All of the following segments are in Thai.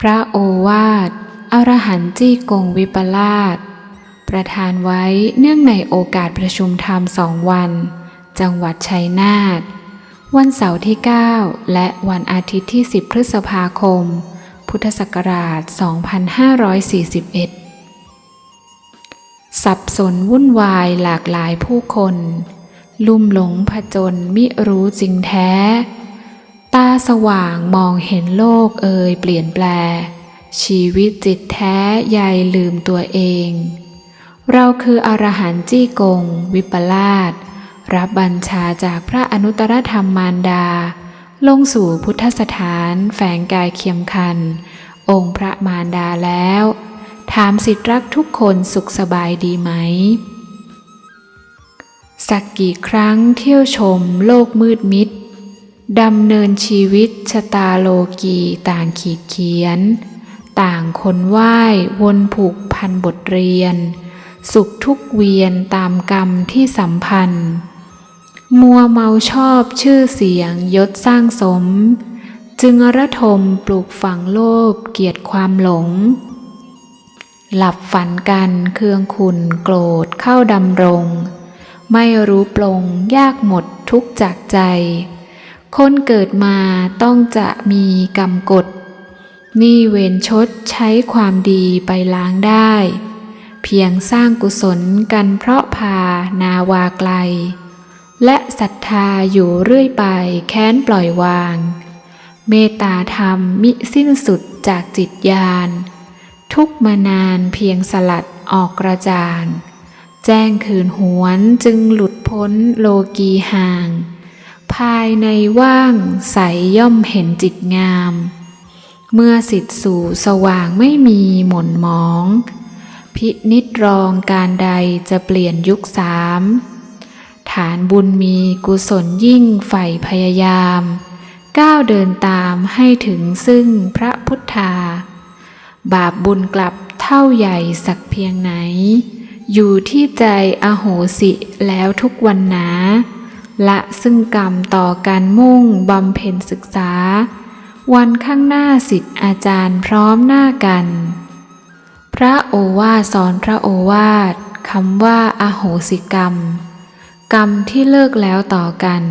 พระโอวาทอรหันจี้กงวิปลาสประธานไว้เนื่องในโอกาสประชุมธรรมสองวัน จังหวัดชัยนาท วันเสาร์ที่ 9 และวันอาทิตย์ที่ 10 พฤษภาคม พุทธศักราช 2541 สับสนวุ่นวายหลากหลายผู้คน ลุ่มหลงผจญมิรู้จริงแท้ ตาสว่างมองเห็นโลกเอ่ยเปลี่ยนแปล ชีวิตจิตแท้ใยลืมตัวเอง เราคืออรหันต์จี้กง วิปลาสรับบัญชาจากพระอนุตตรธรรมมารดา ลงสู่พุทธสถานแฝงกายเคียมคัน องค์พระมารดาแล้ว ถามสิทธิรักทุกคนสุขสบายดีไหม สักกี่ครั้งเที่ยวชมโลกมืดมิด ดำเนินชีวิตชะตาโลกีต่างขีดเขียน ต่างคนไหว้วนผูกพันบทเรียน สุขทุกเวียนตามกรรมที่สัมพันธ์ มัวเมาชอบชื่อเสียงยศสร้างสม จึงระทมปลูกฝังโลภเกียรติความหลง หลับฝันกันเคืองขุนโกรธเข้าดำรง ไม่รู้ปลงยากหมดทุกจากใจ คนเกิดมาต้องจะมีกรรมกฎนี่เวรชดใช้ความดีไปล้างได้ เพียงสร้างกุศลกันเพราะพานาวาไกล และศรัทธาอยู่เรื่อยไปแค้นปล่อยวาง เมตตาธรรมมิสิ้นสุดจากจิตญาณทุกมานานเพียงสลัดออกกระจานแจ้งคืนหวนจึงหลุดพ้นโลกีห่าง ภายในว่างใสย่อมเห็นจิตงาม เมื่อสิทธิสู่สว่างไม่มีหม่นหมอง พินิจรองการใดจะเปลี่ยนยุคสาม ฐานบุญมีกุศลยิ่งใฝ่พยายาม ก้าวเดินตามให้ถึงซึ่งพระพุทธา บาปบุญกลับเท่าใหญ่สักเพียงไหน อยู่ที่ใจอโหสิแล้วทุกวันนา ละซึ่งกรรมต่อการมุ่งบำเพ็ญศึกษา วันข้างหน้าสิทธิอาจารย์พร้อมหน้ากัน พระโอวาสอนพระโอวาทคำว่าอโหสิกรรม กรรมที่เลิกแล้วต่อกัน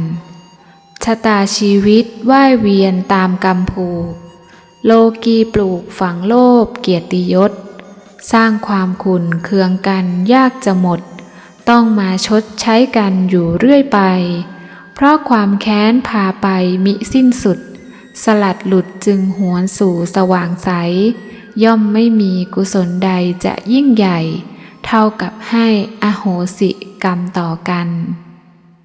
ชะตาชีวิตว่ายเวียนตามกรรมผูก โลกีปลูกฝังโลภเกียรติยศ สร้างความขุนเคืองกันยากจะหมด ต้องมาชดใช้กันอยู่เรื่อยไป เพราะความแค้นพาไปมิสิ้นสุด สลัดหลุดจึงหวนสู่สว่างใส ย่อมไม่มีกุศลใดจะยิ่งใหญ่ เท่ากับให้อโหสิกรรมต่อกัน